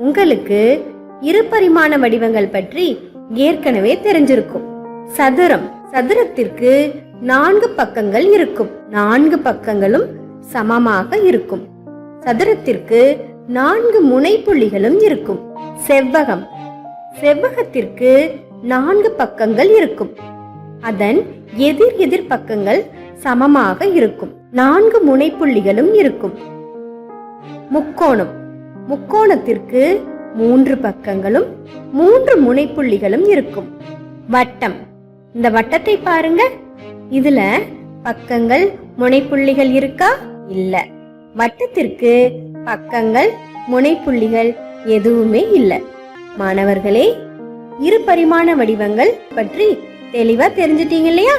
உங்களுக்கு உங்களுக்கு இருபரிமாண வடிவங்கள் பற்றி ஏற்கனவே தெரிஞ்சிருக்கும். சதுரம் சதுரத்திற்கு நான்கு பக்கங்கள் இருக்கும். நான்கு பக்கங்களும் சமமாக இருக்கும். சதுரத்திற்கு நான்கு முனைப்புள்ளிகளும் இருக்கும். செவ்வகம் செவ்வகத்திற்கு நான்கு பக்கங்கள் இருக்கும். அதன் எதிர் எதிர் பக்கங்கள் சமமாக இருக்கும். நான்கு முனைப்புள்ளிகளும் இருக்கும். முக்கோணம் முக்கோணத்திற்கு மூன்று பக்கங்களும் மூன்று முனைப்புள்ளிகளும் இருக்கும். வட்டம். இந்த வட்டத்தை பாருங்க. இதுல பக்கங்கள் முனைப்புள்ளிகள் இருக்கா? இல்ல. வட்டத்திற்கு பக்கங்கள் முனைப்புள்ளிகள் எதுவுமே இல்ல. மாணவர்களே இரு பரிமாண வடிவங்கள் பற்றி தெளிவா தெரிஞ்சிட்டீங்க இல்லையா?